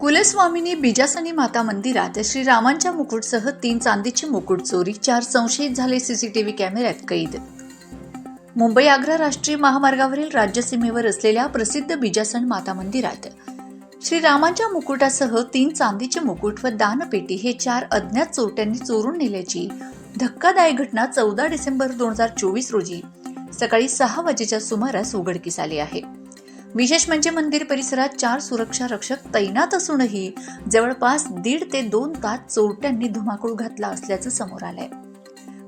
कुलस्वामिनी बिजासनी माता मंदिरात श्रीरामांच्या मुकुटसह तीन चांदीची मुकुट चोरी चार संशयित झाले सीसीटीव्ही कॅमेऱ्यात कैद. मुंबई आग्रा राष्ट्रीय महामार्गावरील राज्यसीमेवर असलेल्या प्रसिद्ध बिजासन माता मंदिरात श्रीरामांच्या मुकुटासह तीन चांदीचे मुकुट व दानपेटी हे चार अज्ञात चोरट्यांनी चोरून नेल्याची धक्कादायक घटना चौदा डिसेंबर दोन हजार चोवीस रोजी सकाळी सहा वाजेच्या सुमारास उघडकीस आली आहे. विशेष म्हणजे मंदिर परिसरात चार सुरक्षा रक्षक तैनात असूनही जवळपास दीड ते दोन तास चोरट्यांनी धुमाकूळ घातला असल्याचं समोर आलंय.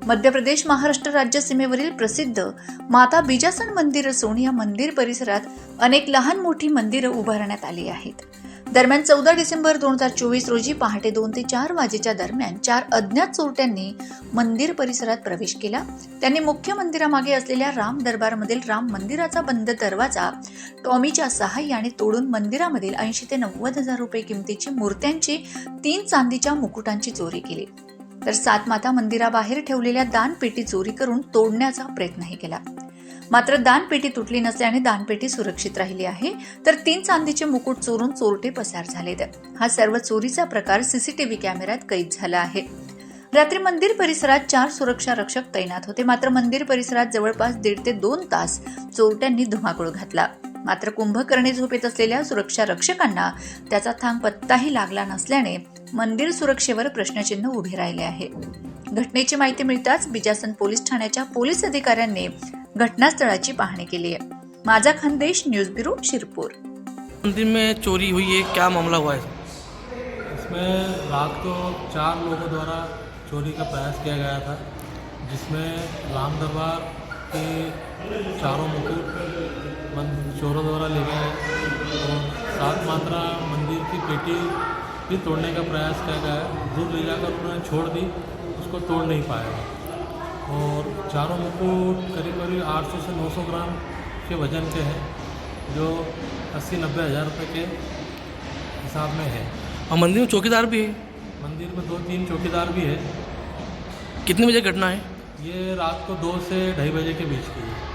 मध्य प्रदेश महाराष्ट्र राज्य सीमेवरील प्रसिद्ध माता बिजासन मंदिर असून या मंदिर परिसरात अनेक लहान मोठी मंदिरं उभारण्यात आली आहेत. दरम्यान चौदा डिसेंबर दोन हजार चोवीस रोजी पहाटे दोन ते चार वाजेच्या दरम्यान चार अज्ञात चोरट्यांनी मंदिर परिसरात प्रवेश केला. त्यांनी मुख्य मंदिरामागे असलेल्या राम दरबारमधील राम मंदिराचा बंद दरवाजा टॉमीच्या सहाय्याने तोडून मंदिरामधील ऐंशी ते नव्वद हजार रुपये किमतीची मूर्त्यांची तीन चांदीच्या मुकुटांची चोरी केली. तर सात माता मंदिराबाहेर ठेवलेल्या दानपेटी चोरी करून तोडण्याचा प्रयत्नही केला. मात्र दानपेटी तुटली नसल्याने दानपेटी सुरक्षित राहिली आहे तर तीन चांदीचे मुकुट चोरून चोरटे पसार झालेत. हा सर्व चोरीचा प्रकार सीसीटीव्ही कॅमेऱ्यात कैद झाला आहे. रात्री मंदिर परिसरात चार सुरक्षा रक्षक तैनात होते. मात्र मंदिर परिसरात जवळपास दीड ते दोन तास चोरट्यांनी धुमाकूळ घातला. मात्र कुंभकर्णी झोपेत असलेल्या सुरक्षा रक्षकांना त्याचा थांब पत्ताही लागला नसल्याने मंदिर सुरक्षेवर प्रश्नचिन्ह उभे राहिले आहे. घटनेची माहिती मिळताच बिजासन पोलीस ठाण्याच्या पोलीस अधिकाऱ्यांनी घटनास्थळाची पाहणी केली आहे. माझा खानदेश न्यूज़ ब्युरो शिरपूर. मंदिर में चोरी हुई है क्या मामला हुआ है? इसमें रात को चार लोगों द्वारा चोरी का प्रयास किया गया था जिसमें राम दरबार के चारों मुकुट चोरों द्वारा ले गए। और सात मात्रा मंदिर की पेटी भी तोड़ने का प्रयास किया गया है। दूर ले जाकर उन्होंने छोड़ दी उसको तोड़ नहीं पाया। चारों मुकुट करीब करीब 800 से 900 ग्राम के वज़न के हैं जो अस्सी नब्बे हज़ार रुपये के हिसाब में है। और मंदिर में चौकीदार भी है? मंदिर में दो तीन चौकीदार भी है। कितने बजे घटना है? ये रात को दो से ढाई बजे के बीच की है।